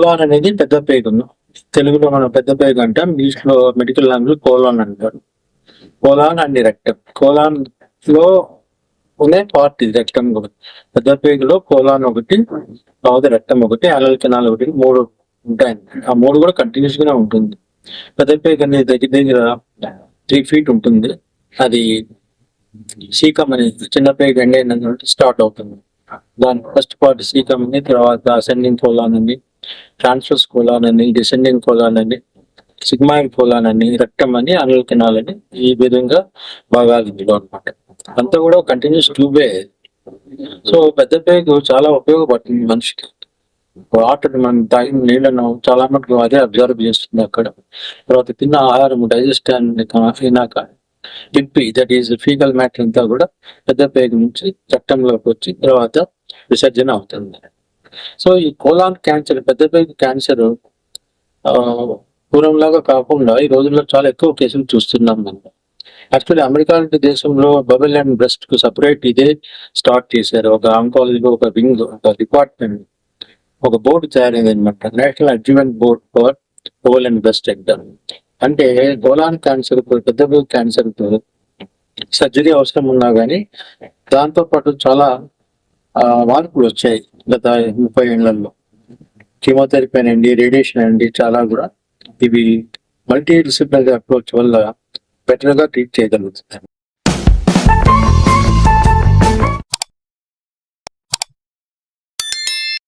Colon అనేది పెద్ద పేగు తెలుగులో మనం పెద్ద పేగు అంటాం ఇంగ్లీష్లో మెడికల్ లాంగ్వేజ్ కోలాన్ అంటారు. కోలాన్ అండ్ రెక్టమ్ కోలాన్లో ఉండే పార్ట్ ఇది రెక్టమ్ ఒకటి. పెద్ద పేగులో కోలాన్ ఒకటి తర్వాత రెక్టమ్ ఒకటి అలల్ కెనాల్ ఒకటి మూడు ఉంటాయి ఆ మూడు కూడా కంటిన్యూస్ గానే ఉంటుంది. పెద్ద పేగు అనేది దగ్గర దగ్గర త్రీ ఫీట్ ఉంటుంది. అది సీకం అనేది చిన్న పేగు ఎండ్ స్టార్ట్ అవుతుంది. దాని ఫస్ట్ పార్ట్ సీకం అని తర్వాత అసెండింగ్ కోలాన్ అని ట్రాన్స్ఫర్స్ కోలాన్ అని డిసెండింగ్ కోలాన్ అని సిగ్మాయిడ్ కోలాన్ అని రక్తం అని అనల్ కెనాల్ అని ఈ విధంగా భాగాలు ఇందులో అనమాట అంతా కూడా కంటిన్యూస్ ట్యూబే సో పెద్ద పేగు చాలా ఉపయోగపడుతుంది మనిషికి. వాటర్ మనం తాగిన నీళ్ళను చాలా మటుకు అదే అబ్జర్వ్ చేస్తుంది అక్కడ. తర్వాత తిన్న ఆహారం డైజెస్ట్ అయినాక పిప్పి దట్ ఈస్ ఫీగల్ మ్యాటర్ అంతా కూడా పెద్ద పేగు నుంచి రక్తంలోకి వచ్చి తర్వాత విసర్జన అవుతుంది. సో ఈ కోలాన్ క్యాన్సర్ పెద్ద పెద్ద క్యాన్సర్ పూర్వంలాగా కాకుండా ఈ రోజుల్లో చాలా ఎక్కువ కేసులు చూస్తున్నాం మనం. యాక్చువల్లీ అమెరికా లాంటి దేశంలో బబుల్ అండ్ బ్రెస్ట్కు సపరేట్ ఇదే స్టార్ట్ చేశారు. ఒక ఆంకాలజీలో ఒక వింగ్ ఒక డిపార్ట్మెంట్ ఒక బోర్డు తయారైంది అనమాట national adjustment board for bowel and breast exam. అంటే గోలాన్ క్యాన్సర్ పెద్ద క్యాన్సర్ సర్జరీ అవసరం ఉన్నా కానీ దాంతో పాటు చాలా మార్పులు వచ్చాయి. గత ముప్పై ఏళ్ళలో కీమోథెరపీ అనండి రేడియేషన్ అనండి చాలా కూడా ఇవి మల్టీ డిసిప్లినరీ అప్రోచ్ వల్ల బెటర్గా ట్రీట్ చేయగలుగుతుంది